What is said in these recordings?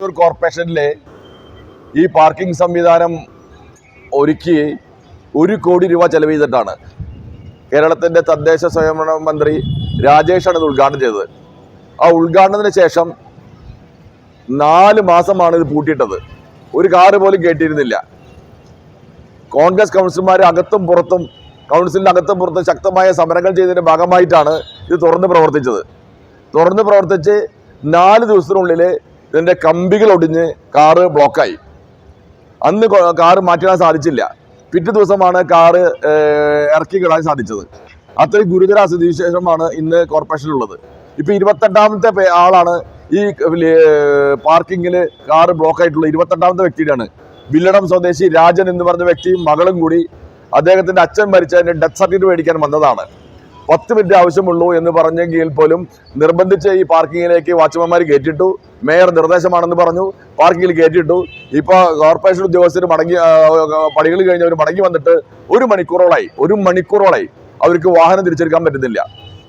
തൃശ്ശൂർ കോർപ്പറേഷനിലെ ഈ പാർക്കിംഗ് സംവിധാനം ഒരുക്കി ഒരു കോടി രൂപ ചെലവ് ചെയ്തിട്ടാണ് കേരളത്തിന്റെ തദ്ദേശ സ്വയംഭരണ മന്ത്രി രാജേഷാണ് ഇത് ഉദ്ഘാടനം ചെയ്തത്. ആ ഉദ്ഘാടനത്തിന് ശേഷം നാല് മാസമാണ് ഇത് പൂട്ടിയിട്ടത്. ഒരു കാറ് പോലും കേട്ടിരുന്നില്ല. കോൺഗ്രസ് കൗൺസിലർമാർ അകത്തും പുറത്തും കൗൺസിലിന്റെ അകത്തും പുറത്തും ശക്തമായ സമരങ്ങൾ ചെയ്തതിന്റെ ഭാഗമായിട്ടാണ് ഇത് തുറന്ന് പ്രവർത്തിച്ചത്. തുറന്ന് പ്രവർത്തിച്ച് നാല് ദിവസത്തിനുള്ളിൽ ഇതിന്റെ കമ്പികൾ ഒടിഞ്ഞ് കാറ് ബ്ലോക്കായി. അന്ന് കാറ് മാറ്റാൻ സാധിച്ചില്ല. പിറ്റേ ദിവസമാണ് കാറ് ഇറക്കി കിടാൻ സാധിച്ചത്. അത്രയും ഗുരുതര സ്ഥിതിവിശേഷമാണ് ഇന്ന് കോർപ്പറേഷനിലുള്ളത്. ഇപ്പൊ ഇരുപത്തെട്ടാമത്തെ ആളാണ് ഈ പാർക്കിങ്ങിൽ കാറ് ബ്ലോക്കായിട്ടുള്ള ഇരുപത്തെട്ടാമത്തെ വ്യക്തിയാണ് വില്ലടം സ്വദേശി രാജൻ എന്ന് പറഞ്ഞ വ്യക്തിയും മകളും കൂടി അദ്ദേഹത്തിന്റെ അച്ഛൻ മരിച്ചതിന്റെ ഡെത്ത് സർട്ടിഫിക്കറ്റ് മേടിക്കാൻ വന്നതാണ്. പത്ത് മിനിറ്റ് ആവശ്യമുള്ളൂ എന്ന് പറഞ്ഞെങ്കിൽ പോലും നിർബന്ധിച്ച് ഈ പാർക്കിങ്ങിലേക്ക് വാച്ച്മാൻമാർ കയറ്റിട്ടു. മേയർ നിർദ്ദേശമാണെന്ന് പറഞ്ഞു. പാർക്കിങ്ങിൽ കയറ്റിട്ടു. ഇപ്പൊ കോർപ്പറേഷൻ ഉദ്യോഗസ്ഥർ മടങ്ങി പണികൾ കഴിഞ്ഞവർ മടങ്ങി വന്നിട്ട് ഒരു മണിക്കൂറോളായി. ഒരു മണിക്കൂറോളായി. അവർക്ക് വാഹനം തിരിച്ചെടുക്കാൻ പറ്റുന്നില്ല.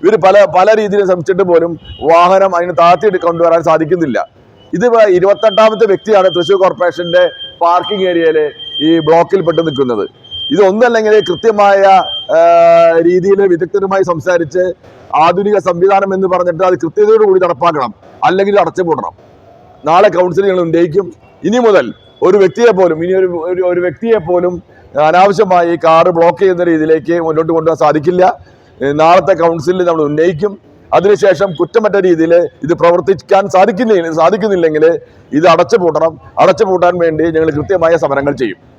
ഇവർ പല പല രീതിയിൽ ശ്രമിച്ചിട്ട് പോലും വാഹനം അതിന് താഴ്ത്തി കൊണ്ടുവരാൻ സാധിക്കുന്നില്ല. ഇത് ഇരുപത്തെട്ടാമത്തെ വ്യക്തിയാണ് തൃശ്ശൂർ കോർപ്പറേഷന്റെ പാർക്കിംഗ് ഏരിയയിലെ ഈ ബ്ലോക്കിൽ പെട്ട് നിൽക്കുന്നത്. ഇത് ഒന്നല്ലെങ്കിൽ കൃത്യമായ രീതിയിൽ വിദഗ്ധരുമായി സംസാരിച്ച് ആധുനിക സംവിധാനം എന്ന് പറഞ്ഞിട്ട് അത് കൃത്യതയോടുകൂടി നടപ്പാക്കണം. അല്ലെങ്കിൽ അടച്ചുപൂട്ടണം. നാളെ കൗൺസിൽ ഉന്നയിക്കും. ഇനി മുതൽ ഒരു വ്യക്തിയെ പോലും ഇനി ഒരു ഒരു- വ്യക്തിയെ പോലും അനാവശ്യമായി കാറ് ബ്ലോക്ക് ചെയ്യുന്ന രീതിയിലേക്ക് മുന്നോട്ട് കൊണ്ടുപോകാൻ സാധിക്കില്ല. നാളത്തെ കൗൺസിലിൽ നമ്മൾ ഉന്നയിക്കും. അതിനുശേഷം കുറ്റമറ്റ രീതിയിൽ ഇത് പ്രവർത്തിക്കാൻ സാധിക്കുന്നില്ല സാധിക്കുന്നില്ലെങ്കിൽ ഇത് അടച്ചുപൂട്ടണം. അടച്ചുപൂട്ടാൻ വേണ്ടി ഞങ്ങൾ കൃത്യമായ സമരങ്ങൾ ചെയ്യും.